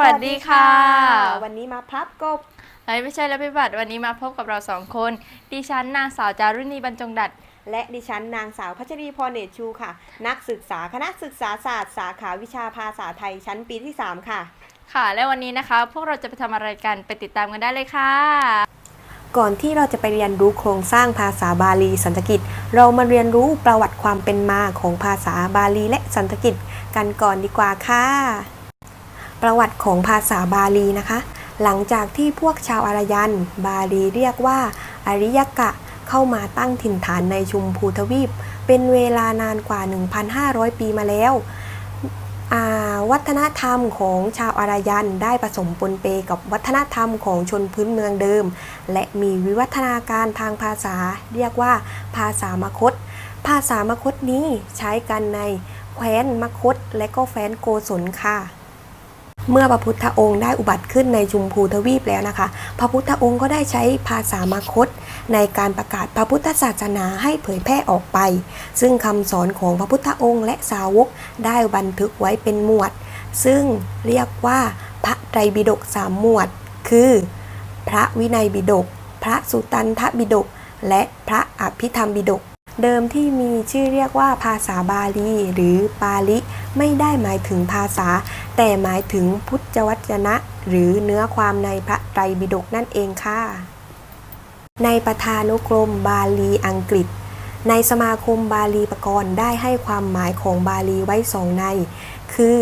วัสดีค่ะ วันนี้มาพับกบเฮ้ยไม่ใช่แล้วพี่บัตรวันนี้มาพบกับเราสองคน ดิฉันนางสาวจารุณีบรรจงดัด และดิฉันนางสาวพัชรีพรเนตรชูค่ะ นักศึกษาคณะศึกษาศาสตร์ สาขาวิชาภาษาไทยชั้นปีที่ 3 ค่ะ ค่ะ และวันนี้นะคะ พวกเราจะไปทำอะไรกันไปติดตามกันได้เลยค่ะ ก่อนที่เราจะไปเรียนรู้โครงสร้างภาษาบาลีสันสกฤต เรามาเรียนรู้ประวัติความเป็นมาของภาษาบาลีและสันสกฤตกันก่อนดีกว่าค่ะ ประวัติของภาษาบาลีนะคะ หลังจากที่พวกชาวอารยัน บาลีเรียกว่าอริยกะเข้ามาตั้งถิ่นฐานในชุมพูทวีป เป็นเวลานานกว่า 1,500 ปีมาแล้ว วัฒนธรรมของชาวอารยันได้ผสมปนเปกับวัฒนธรรมของชนพื้นเมืองเดิม และมีวิวัฒนาการทางภาษา เรียกว่าภาษามคต ภาษามคตนี้ใช้กันในแคว้นมคตและก็แคว้นโกศลค่ะ เมื่อพระพุทธองค์ได้อุบัติขึ้นในชุมพูทวีปแล้วนะคะ พระพุทธองค์ก็ได้ใช้ภาษามคต ในการประกาศพระพุทธศาสนาให้เผยแพร่ออกไป ซึ่งคำสอนของพระพุทธองค์และสาวกได้บันทึกไว้เป็นหมวด ซึ่งเรียกว่าพระไตรปิฎกสามหมวด คือ พระวินัยบิดก พระสุตันทบิดก และพระอภิธรรมบิดก เดิมที่มีชื่อเรียกว่าภาษาบาลี หรือปาลิ ไม่ได้หมายถึงภาษา แต่หมายถึงพุทธวจนะ หรือเนื้อความในพระไตรปิฎกนั่นเองค่ะ ในประธานุกรมบาลีอังกฤษ ในสมาคมบาลีปรกรณ์ได้ให้ความหมายของบาลีไว้สองใน คือ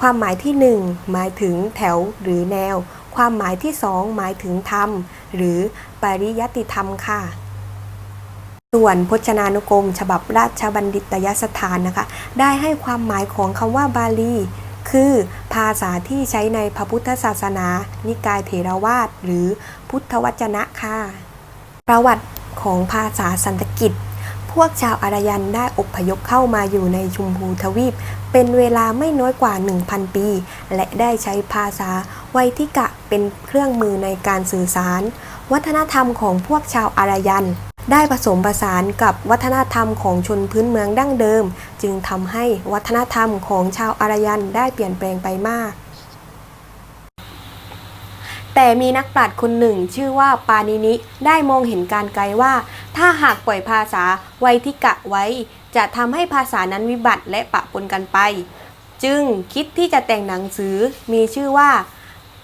ความหมายที่หนึ่งหมายถึงแถวหรือแนว ความหมายที่สองหมายถึงธรรม หรือปริยัติธรรมค่ะ ส่วนพจนานุกรม ฉบับราชบัณฑิตยสถานนะคะ ได้ให้ความหมายของคำว่าบาลี คือภาษาที่ใช้ในพระพุทธศาสนา นิกายเถรวาทหรือพุทธวจนะค่ะ ประวัติของภาษาสันสกฤตพวกชาวอารยันได้อพยพเข้ามาอยู่ในชุมพูทวีป เป็นเวลาไม่น้อยกว่า 1,000 ปี และได้ใช้ภาษาไวทิกะเป็นเครื่องมือในการสื่อสาร วัฒนธรรมของพวกชาวอารยัน ได้ผสมผสานกับวัฒนธรรมของชนพื้นเมืองดั้งเดิม จึงทำให้วัฒนธรรมของชาวอารยันได้เปลี่ยนแปลงไปมาก แต่มีนักปราชญ์คนหนึ่งชื่อว่าปานินิได้มองเห็นการไกลว่า ถ้าหากปล่อยภาษาไวทิกะไว้ จะทำให้ภาษานั้นวิบัติและปะปนกันไป จึงคิดที่จะแต่งหนังสือมีชื่อว่า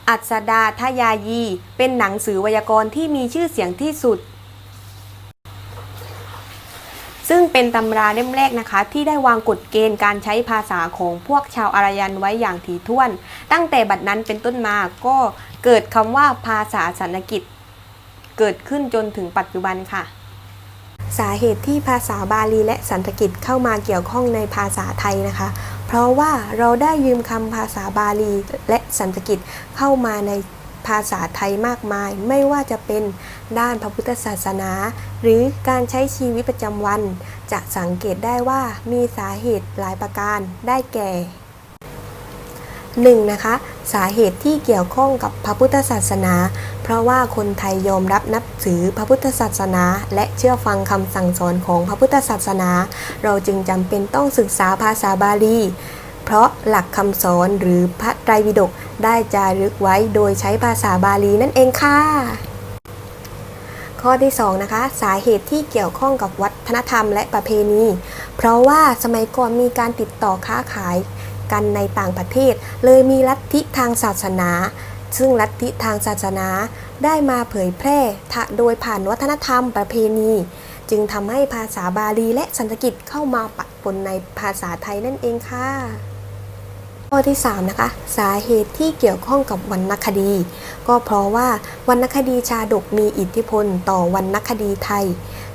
อัศดาทยายี เป็นหนังสือไวยากรณ์ที่มีชื่อเสียงที่สุด ซึ่งเป็นตำราเล่มแรกนะคะ ที่ได้วางกฎเกณฑ์การใช้ภาษาของพวกชาวอารยันไว้อย่างถี่ถ้วน ตั้งแต่บัดนั้นเป็นต้นมาก็เกิดคำว่าภาษาสันสกฤตเกิดขึ้นจนถึงปัจจุบันค่ะ สาเหตุที่ภาษาบาลีและสันสกฤตเข้ามาเกี่ยวข้องในภาษาไทยนะคะ เพราะว่าเราได้ยืมคำภาษาบาลีและสันสกฤตเข้ามาในภาษาไทยมากมาย ไม่ว่าจะเป็น ด้านพระพุทธศาสนา หรือการใช้ชีวิตประจำวัน จะสังเกตได้ว่ามีสาเหตุหลายประการได้แก่ 1. นะคะ สาเหตุที่เกี่ยวข้องกับพระพุทธศาสนา เพราะว่าคนไทยยอมรับนับถือพระพุทธศาสนา และเชื่อฟังคำสั่งสอนของพระพุทธศาสนา เราจึงจำเป็นต้องศึกษาภาษาบาลีเพราะหลักคำสอนหรือพระไตรปิฎกได้จารึกไว้โดยใช้ภาษาบาลีนั่นเองค่ะ ข้อที่2นะคะสาเหตุที่เกี่ยวข้องกับวัฒนธรรมและประเพณี เพราะว่าสมัยก่อนมีการติดต่อค้าขายกันในต่างประเทศ เลยมีลัทธิทางศาสนา ซึ่งลัทธิทางศาสนาได้มาเผยแพร่โดยผ่านวัฒนธรรมประเพณี จึงทำให้ภาษาบาลีและสันสกฤตเข้ามาปะปนในภาษาไทยนั่นเองค่ะ ข้อที่ 3 นะคะ สาเหตุที่เกี่ยวข้องกับวรรณคดี ก็เพราะว่าวรรณคดีชาดกมีอิทธิพลต่อวรรณคดีไทย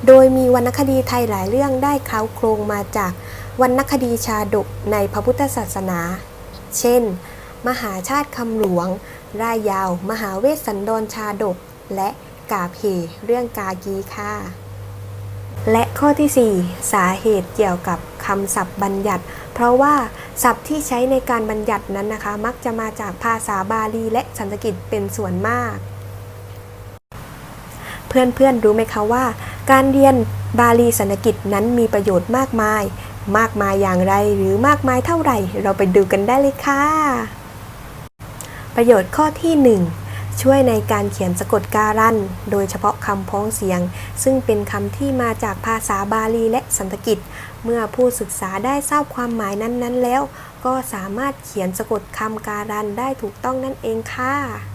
โดยมีวรรณคดีไทยหลายเรื่องได้เคล้าโครงมาจากวรรณคดีชาดกในพระพุทธศาสนา เช่น มหาชาติคำหลวง รายยาว มหาเวสสันดรชาดก และกาเพเรื่องกากีค่ะ และข้อที่ 4 สาเหตุเกี่ยวกับคำศัพท์บัญญัติ เพราะว่าศัพท์ที่ใช้ในการบัญญัตินั้นนะคะ มักจะมาจากภาษาบาลีและสันสกฤตเป็นส่วนมาก เพื่อนๆรู้ไหมคะว่า การเรียนบาลีสันสกฤตนั้นมีประโยชน์มากมาย มากมายอย่างไรหรือมากมายเท่าไหร่ เราไปดูกันได้เลยค่ะ ประโยชน์ข้อที่ 1 ช่วยในการเขียนสะกดการันโดยเฉพาะคำพ้องเสียง ซึ่งเป็นคำที่มาจากภาษาบาลีและสันสกฤตเมื่อผู้ศึกษาได้ทราบความหมายนั้นๆ แล้ว ก็สามารถเขียนสะกดคำการันได้ถูกต้องนั่นเองค่ะ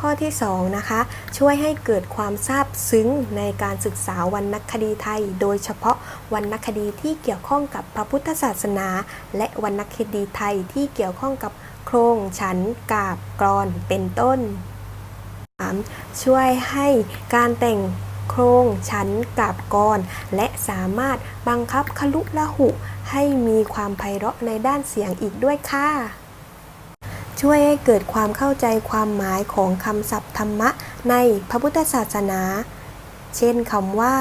ข้อที่2นะคะช่วยให้เกิดความซาบซึ้งในการศึกษาวรรณคดีไทย โดยเฉพาะวรรณคดีที่เกี่ยวข้องกับพระพุทธศาสนา และวรรณคดีไทยที่เกี่ยวข้องกับโครงฉันกาบกรอนเป็นต้น 3. ช่วยให้การแต่งโครงชั้นกาบกร และสามารถบังคับคลุละหุ ให้มีความไพเราะในด้านเสียงอีกด้วยค่ะ ช่วยให้เกิดความเข้าใจความหมายของคำศัพท์ธรรมะในพระพุทธศาสนา เช่นคำว่า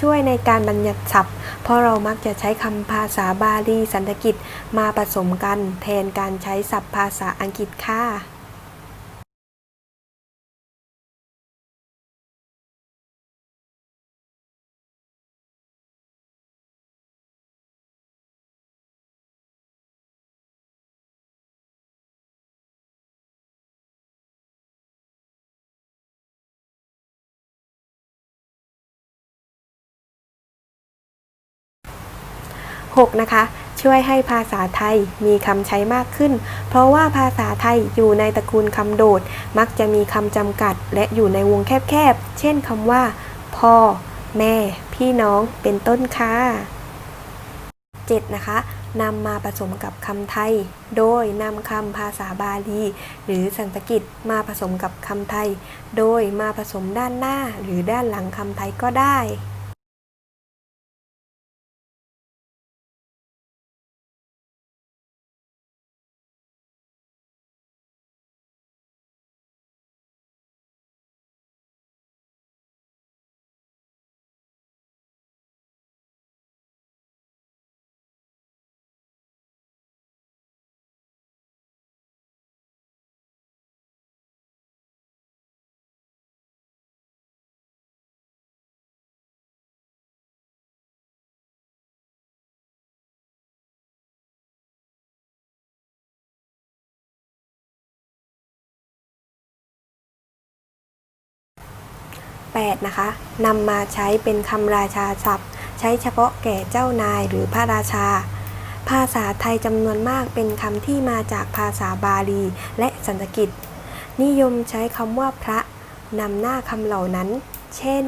ช่วยในการบัญญัติศัพท์ เพราะเรามักจะใช้คำภาษาบาลีสันสกฤตมาผสมกัน แทนการใช้ศัพท์ภาษาอังกฤษค่ะ 6. นะคะช่วยให้ภาษาไทยมีคำใช้มากขึ้น เพราะว่าภาษาไทยอยู่ในตระกูลคำโดด มักจะมีคำจำกัด และอยู่ในวงแคบๆ เช่นคำว่า พ่อ แม่ พี่น้องเป็นต้นค่ะ 7. นะคะนำมาผสมกับคำไทย โดยนำคำภาษาบาลี หรือสันสกฤตมาผสมกับคำไทย โดยมาผสมด้านหน้าหรือด้านหลังคำไทยก็ได้ 8. นะคะนำมาใช้เป็นคำราชาศัพท์ ใช้เฉพาะแก่เจ้านายหรือพระราชา ภาษาไทยจำนวนมากเป็นคำที่มาจากภาษาบาลีและสันสกฤตนิยมใช้คำว่าพระนำหน้าคำเหล่านั้น เช่น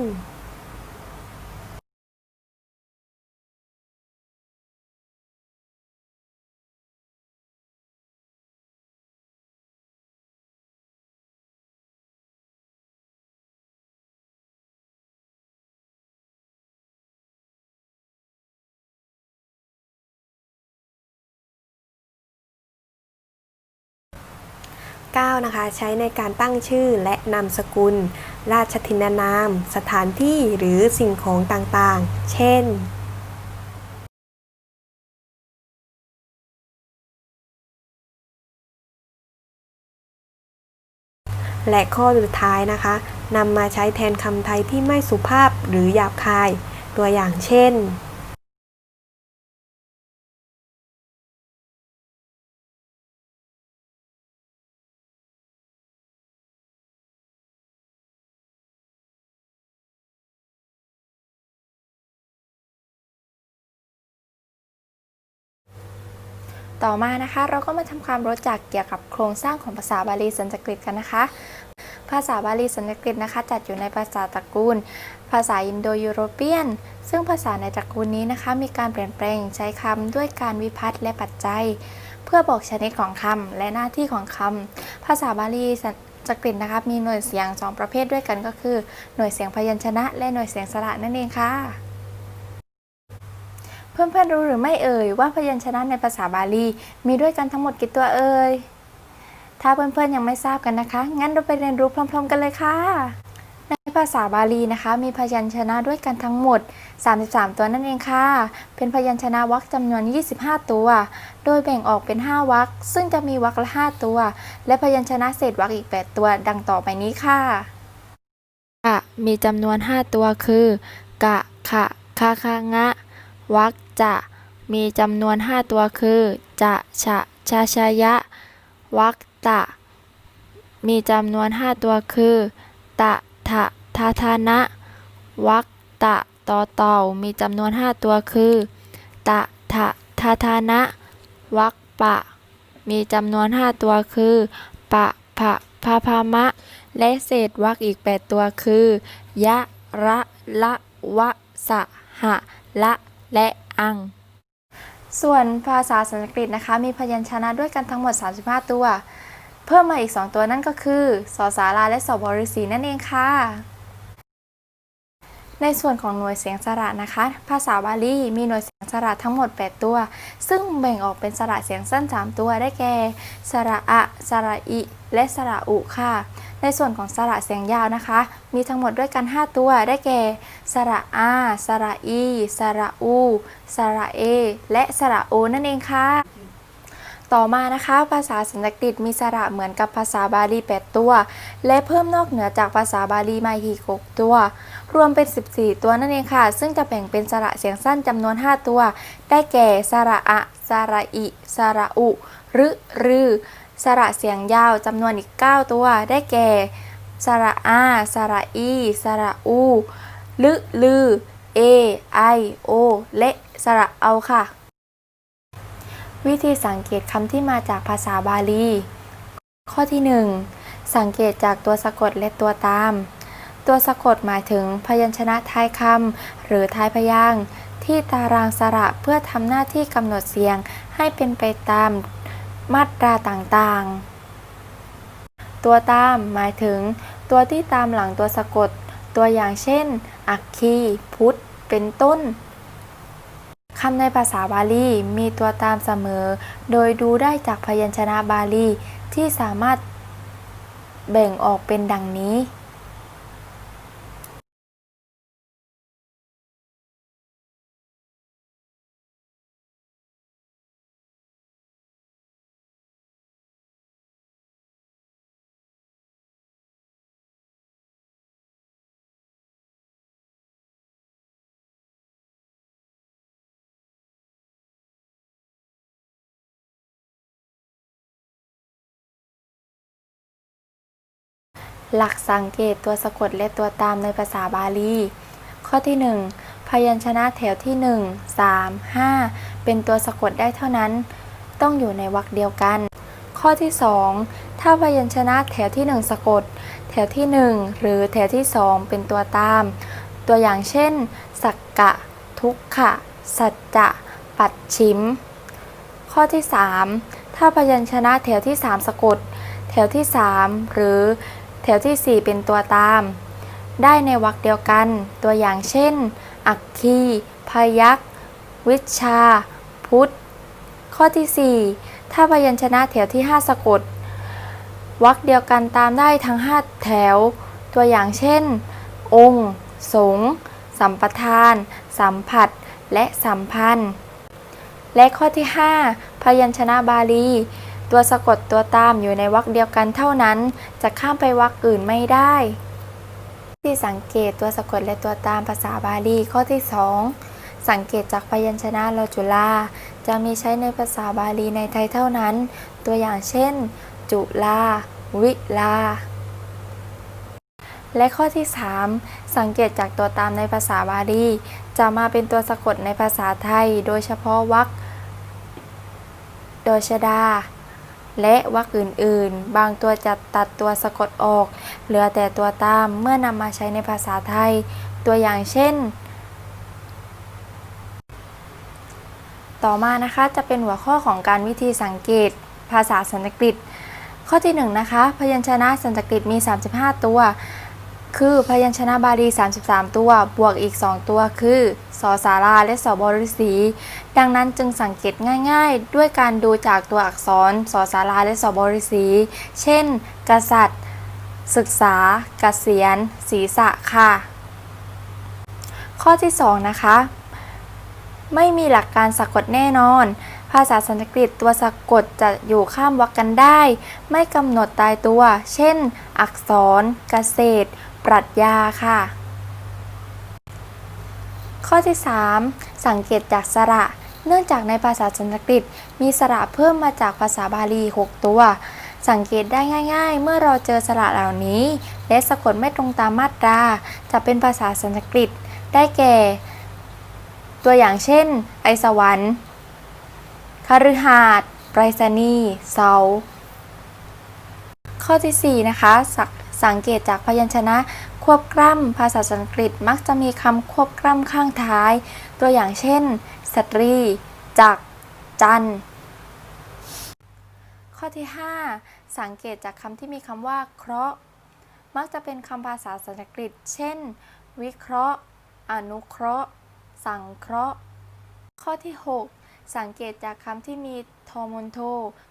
9. นะคะ ใช้ในการตั้งชื่อและนามสกุล ราชทินนาม สถานที่หรือสิ่งของต่างๆ เช่น และข้อสุดท้ายนะคะนำมาใช้แทนคำไทยที่ไม่สุภาพหรือหยาบคาย ตัวอย่างเช่น ต่อมานะคะเราก็มาทำความรู้จักเกี่ยวกับโครงสร้างของภาษาบาลีสันสกฤตกันนะคะ ภาษาบาลีสันสกฤตนะคะ จัดอยู่ในภาษาตระกูล ภาษาอินโดยูโรเปียน ซึ่งภาษาในตระกูลนี้นะคะ มีการเปลี่ยนแปลงใช้คำด้วยการวิพัฒน์และปัจจัย เพื่อบอกชนิดของคำและหน้าที่ของคำภาษาบาลีสันสกฤตนะคะมีหน่วยเสียงสองประเภทด้วยกันก็คือ หน่วยเสียงพยัญชนะ และหน่วยเสียงสระนั่นเองค่ะ เพื่อนๆรู้หรือไม่เอ่ยว่าพยัญชนะในภาษาบาลี มีด้วยกันทั้งหมดกี่ตัวเอ่ย ถ้าเพื่อนๆยังไม่ทราบกันนะคะ งั้นเราไปเรียนรู้พร้อม ๆ กันเลยค่ะ ในภาษาบาลีนะคะ มีพยัญชนะด้วยกันทั้งหมด 33 ตัวนั่นเองค่ะ เป็นพยัญชนะวรรคจำนวน 25 ตัว โดยแบ่งออกเป็น 5วรรคซึ่งจะมีวรรคละ 5 ตัว และพยัญชนะเศษวรรคอีก 8 ตัว ดังต่อไปนี้ค่ะกะมีจำนวน 5 ตัวคือ กะ ขะ คาคางะ วรรคจะมีจำนวน 5 ตัวคือ จะ ฉะ ชาชายะวรรคตะ มีจำนวน 5 ตัวคือ ตะ ทะทาทานะวรรคตะต่อเต่ามีจำนวน 5 ตัวคือ ตะ ทะทาทานะวรรคปะ มีจำนวน 5 ตัวคือ ปะผะพาพามะ และเศษวรรคอีก 8 ตัวคือ ยะ ระ ละ วะ สะหะ ละ และอัง ส่วนภาษาสันสกฤตนะคะ มีพยัญชนะด้วยกันทั้งหมด 35 ตัว เพิ่มมาอีก 2 ตัวนั่นก็คือสอสาราและสอบริสีนั่นเองค่ะ ในส่วนของหน่วยเสียงสระนะคะ ภาษาบาลีมีหน่วยเสียงสระทั้งหมด 8 ตัว ซึ่งแบ่งออกเป็นสระเสียงสั้น 3 ตัวได้แก่สระอะสระอิ และสระอุค่ะ ในส่วนของสระเสียงยาวนะคะ มีทั้งหมดด้วยกัน 5 ตัวได้แก่ สระอาสระอีสระอูสระเอ และสระโอนั่นเองค่ะต่อมานะคะภาษาสันสกฤตมีสระเหมือนกับภาษาบาลี 8 ตัว และเพิ่มนอกเหนือจากภาษาบาลีมาอีก6ตัว รวมเป็น 14 ตัวนั่นเองค่ะ ซึ่งจะแบ่งเป็นสระเสียงสั้นจำนวน 5 ตัว ได้แก่สระอะ สระอิ สระอุรึรือ สระเสียงยาวจำนวนอีก 9 ตัว ได้แก่ สระอา สระอี สระอู ลึลือ เอ ไอ โอ และ สระเอาค่ะ วิธีสังเกตคำที่มาจากภาษาบาลี ข้อที่ 1 สังเกตจากตัวสะกดและตัวตาม ตัวสะกดหมายถึงพยัญชนะท้ายคำหรือท้ายพยางค์ที่ตารางสระเพื่อทำหน้าที่กำหนดเสียงให้เป็นไปตาม มาตราต่างๆ ตัวตามหมายถึง ตัวที่ตามหลังตัวสะกด ตัวอย่างเช่น อักคี พุทธ เป็นต้นคำในภาษาบาลีมีตัวตามเสมอ โดยดูได้จากพยัญชนะบาลีที่สามารถแบ่งออกเป็นดังนี้ หลักสังเกตตัวสะกดและตัวตามในภาษาบาลี ข้อที่ 1 พยัญชนะแถวที่ 1 3 5 เป็นตัวสะกดได้เท่านั้น ต้องอยู่ในวรรคเดียวกัน ข้อที่ 2 ถ้าพยัญชนะแถวที่ 1 สะกด แถวที่ 1 หรือแถวที่ 2 เป็นตัวตาม ตัวอย่างเช่น สักกะ ทุกขะ สัจจะ ปัดชิม ข้อที่ 3 ถ้าพยัญชนะแถวที่ 3 สะกด แถวที่ 3 หรือ แถวที่ 4 เป็นตัวตาม ได้ในวรรคเดียวกัน ตัวอย่างเช่น อักคี พยักวิชา พุทธ ข้อที่ 4 ถ้าพยัญชนะแถวที่ 5 สะกดวรรคเดียวกันตามได้ทั้ง 5 แถว ตัวอย่างเช่น องค์ สงสัมปทาน สัมผัส และสัมพันธ์ และข้อที่ 5 พยัญชนะบาลี ตัวสะกดตัวตามอยู่ในวรรคเดียวกันเท่านั้น จะข้ามไปวรรคอื่นไม่ได้ ที่สังเกตตัวสะกดและตัวตามภาษาบาลีข้อที่ 2 สังเกตจากพยัญชนะลจุลาจะมีใช้ในภาษาบาลีในไทยเท่านั้น ตัวอย่างเช่น จุลา วิลา และข้อที่ 3 สังเกตจากตัวตามในภาษาบาลี จะมาเป็นตัวสะกดในภาษาไทย โดยเฉพาะวรรคดอชดา และวรรคอื่นๆ บางตัวจะตัดตัวสะกดออก เหลือแต่ตัวตามเมื่อนำมาใช้ในภาษาไทย ตัวอย่างเช่น ต่อมานะคะจะเป็นหัวข้อของการวิธีสังเกต ภาษาสันสกฤต ข้อที่1นงนะคะพยัญชนะสันสกฤตมี 35 ตัว คือพยัญชนะบาลี 33 ตัว บวกอีก 2 ตัวคือ สอสาราและสอบริสีดังนั้นจึงสังเกตง่ายๆ ด้วยการดูจากตัวอักษรสอสาราและสอบริสีเช่น กษัตริย์ ศึกษา เกษียณ ศีรษะค่ะ ข้อที่ 2 นะคะ ไม่มีหลักการสะกดแน่นอนภาษาสันสกฤตตัวสะกดจะอยู่ข้ามวรรคกันได้ ไม่กำหนดตายตัว เช่น อักษร เกษตร ปรัชญาค่ะ ข้อที่ 3 สังเกตจากสระ เนื่องจากในภาษาสันสกฤตมีสระเพิ่มมาจากภาษาบาลี 6 ตัว สังเกตได้ง่าย ๆ เมื่อเราเจอสระเหล่านี้ และสะกดไม่ตรงตามมาตรา จะเป็นภาษาสันสกฤต ได้แก่ ตัวอย่างเช่น ไอสวรรค์คฤหาสน์ไปรษณีย์เสาข้อที่ 4 นะคะสสังเกตจากพยัญชนะ ควบกล้ำภาษาสันสกฤตมักจะมีคำควบกล้ำข้างท้าย ตัวอย่างเช่น สตรี จัก จัน ข้อที่ 5 สังเกตจากคำที่มีคำว่า เคราะห์ มักจะเป็นคำภาษาสันสกฤต เช่น วิเคราะห์ อนุเคราะห์ สังเคราะห์ ข้อที่ 6 สังเกตจากคำที่มีโทมนโท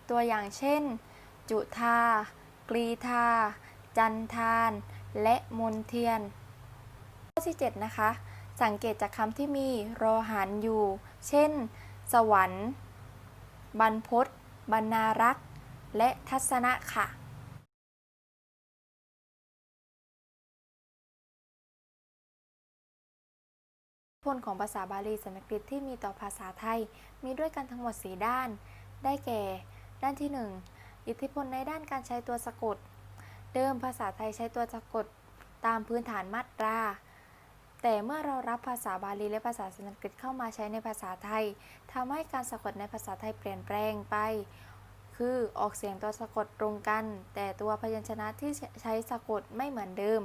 ตัวอย่างเช่น จุธา กรีธา จันทาน และมนเทียน ข้อที่ 7 นะคะ สังเกตจากคำที่มีรอหันอยู่ เช่น สวรรค์ บรรพตบรรณารักษ์ และทัศนะค่ะผลของภาษาบาลีสันสกฤตที่มีต่อภาษาไทย มีด้วยกันทั้งหมด 4 ด้าน ได้แก่ ด้านที่ 1 อิทธิพลในด้านการใช้ตัวสะกด เดิมภาษาไทยใช้ตัวสะกดตามพื้นฐานมาตรา แต่เมื่อเรารับภาษาบาลีและภาษาสันสกฤตเข้ามาใช้ในภาษาไทยทำให้การสะกดในภาษาไทยเปลี่ยนแปลงไป คือออกเสียงตัวสะกดตรงกัน แต่ตัวพยัญชนะที่ใช้สะกดไม่เหมือนเดิม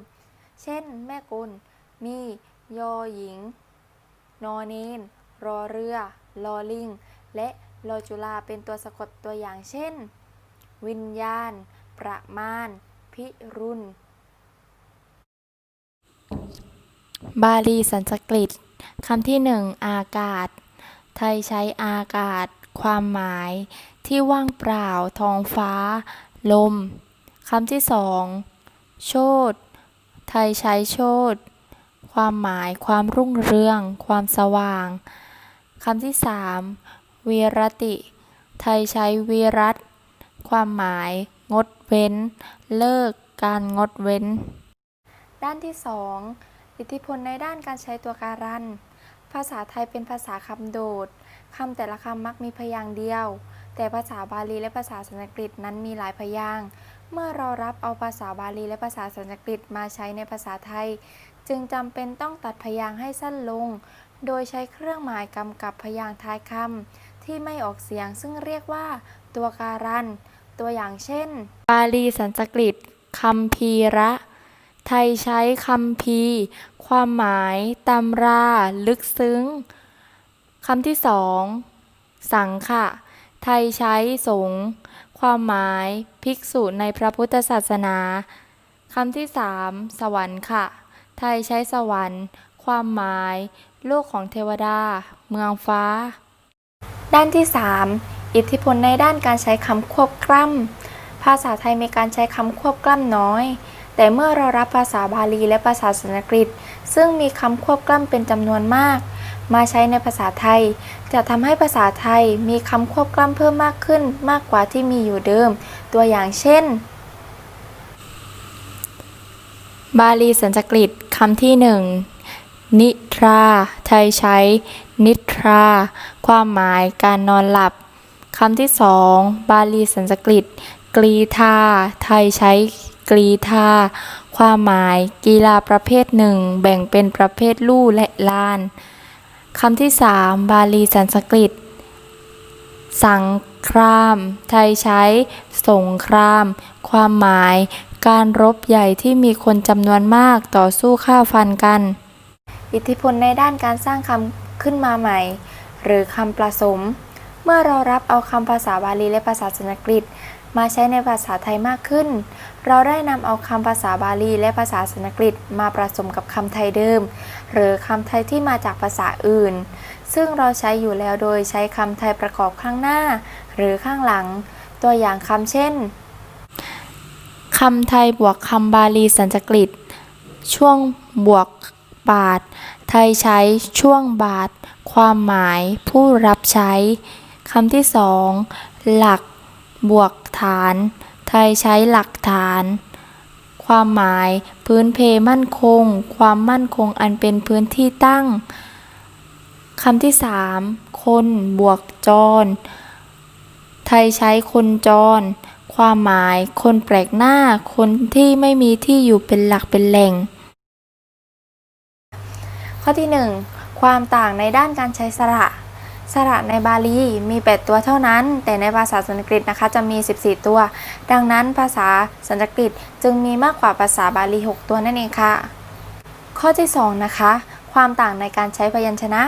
เช่น แม่กุล มี ยอหญิง นอเนน รอเรือ ลอลิง และลอจุลาเป็นตัวสะกดตัวอย่างเช่น วิญญาณ ประมาณ พิรุณ บาลีสันสกฤตคำที่หนึ่งอากาศ ไทยใช้อากาศ ความหมาย ที่ว่างเปล่า ท้องฟ้า ลมคำที่สองโชดไทยใช้โชดความหมายความรุ่งเรือง ความสว่างคำที่สามวีรติ ไทยใช้วีรัต ความหมาย งดเว้น เลิกการงดเว้น ด้านที่ 2 อิทธิพลในด้านการใช้ตัวการัน ภาษาไทยเป็นภาษาคำโดดคำแต่ละคำมักมีพยางค์เดียว แต่ภาษาบาลีและภาษาสันสกฤตนั้นมีหลายพยางค์เมื่อเรารับเอาภาษาบาลีและภาษาสันสกฤตมาใช้ในภาษาไทย จึงจำเป็นต้องตัดพยางค์ให้สั้นลง โดยใช้เครื่องหมายกำกับพยางค์ท้ายคำที่ไม่ออกเสียงซึ่งเรียกว่าตัวการัน ตัวอย่างเช่น บาลีสันสกฤตคำพีระ ไทยใช้คำพีร์ความหมายตำรา ลึกซึ้งคำที่สองสังฆะไทยใช้สงฆ์ความหมายภิกษุในพระพุทธศาสนาคำที่สามสวรรค์ค่ะ ไทยใช้สวรรค์ ความหมาย โลกของเทวดา เมืองฟ้า ด้านที่3 อิทธิพลในด้านการใช้คำควบกล้ำ ภาษาไทยมีการใช้คำควบกล้ำน้อย แต่เมื่อเรารับภาษาบาลีและภาษาสันสกฤต ซึ่งมีคำควบกล้ำเป็นจำนวนมาก มาใช้ในภาษาไทย จะทำให้ภาษาไทยมีคำควบกล้ำเพิ่มมากขึ้นมากกว่าที่มีอยู่เดิม ตัวอย่างเช่น บาลีสันสกฤตคำที่หนึ่งนิทรา ไทยใช้ นิทรา ความหมายการนอนหลับ คำที่สองบาลีสันสกฤต กรีธา ไทยใช้กรีธา ความหมาย กีฬาประเภทหนึ่ง แบ่งเป็นประเภทลู่และลาน คำที่สามบาลีสันสกฤต สังคราม ไทยใช้ สงคราม ความหมาย การรบใหญ่ที่มีคนจำนวนมากต่อสู้ฆ่าฟันกัน อิทธิพลในด้านการสร้างคำขึ้นมาใหม่ หรือคำผสม มื่อเรารับเอาคำภาษาบาลีและภาษาสันสกฤต มาใช้ในภาษาไทยมากขึ้น เราได้นำเอาคำภาษาบาลีและภาษาสันสกฤตมาผสมกับคำไทยเดิม หรือคำไทยที่มาจากภาษาอื่น ซึ่งเราใช้อยู่แล้วโดยใช้คำไทยประกอบข้างหน้า หรือข้างหลัง ตัวอย่างคำเช่นคำไทยบวกคำบาลีสันสกฤต ช่วงบวกบาท ไทยใช้ช่วงบาท ความหมาย ผู้รับใช้ คำที่สองหลัก บวกฐาน ไทยใช้หลักฐาน ความหมาย พื้นเพมั่นคง ความมั่นคงอันเป็นพื้นที่ตั้งคำที่สามคนบวกจร ไทยใช้คนจร ความหมาย คนแปลกหน้า คนที่ไม่มีที่อยู่เป็นหลักเป็นแหล่ง ข้อที่1ความต่างในด้านการใช้สระ สระในบาลีมี 8 ตัวเท่านั้น แต่ในภาษาสันสกฤตนะคะจะมี 14 ตัว ดังนั้นภาษาสันสกฤตจึงมีมากกว่าภาษาบาลี 6 ตัวนั่นเองค่ะ ข้อที่ 2 นะคะ ความต่างในการใช้พยัญชนะ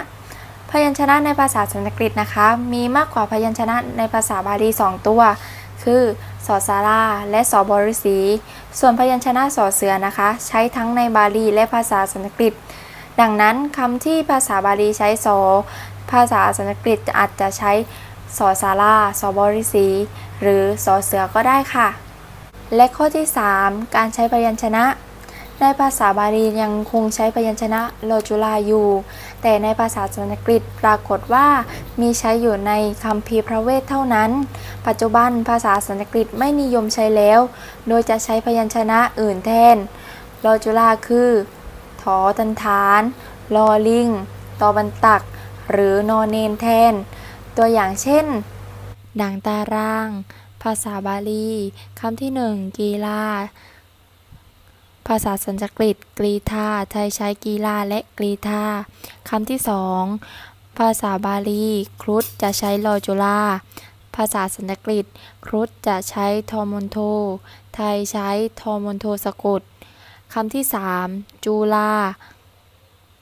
พยัญชนะในภาษาสันสกฤตนะคะ มีมากกว่าพยัญชนะในภาษาบาลี 2 ตัว คือสอสาราและสอบริสี ส่วนพยัญชนะสอเสือนะคะ ใช้ทั้งในบาลีและภาษาสันสกฤตดังนั้นคำที่ภาษาบาลีใช้สอ ภาษาสันสกฤตอาจจะใช้สอสาราสอบริสี หรือสอเสือก็ได้ค่ะ และข้อที่ 3 การใช้พยัญชนะ ในภาษาบาลียังคงใช้พยัญชนะโลจุลาอยู่ แต่ในภาษาสันสกฤตปรากฏว่ามีใช้อยู่ในคัมภีพระเวทเท่านั้น ปัจจุบันภาษาสันสกฤตไม่นิยมใช้แล้ว โดยจะใช้พยัญชนะอื่นแทนโลจุลาคือถอตันฐานลอลิงตอบันตัก หรือนอเนนแทน ตัวอย่างเช่น ดังตาราง ภาษาบาลีคำที่หนึ่งกีฬา ภาษาสันสกฤตกรีธาไทยใช้กีฬาและกรีธาคำที่สองภาษาบาลีครุฑจะใช้ลอจุลาภาษาสันสกฤตครุฑจะใช้ทอมนโท ไทยใช้ทอมนโทสะกดคำที่สามจูลา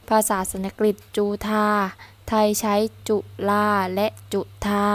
ภาษาสันสกฤตจูธา ไทยใช้จุลาและจุธา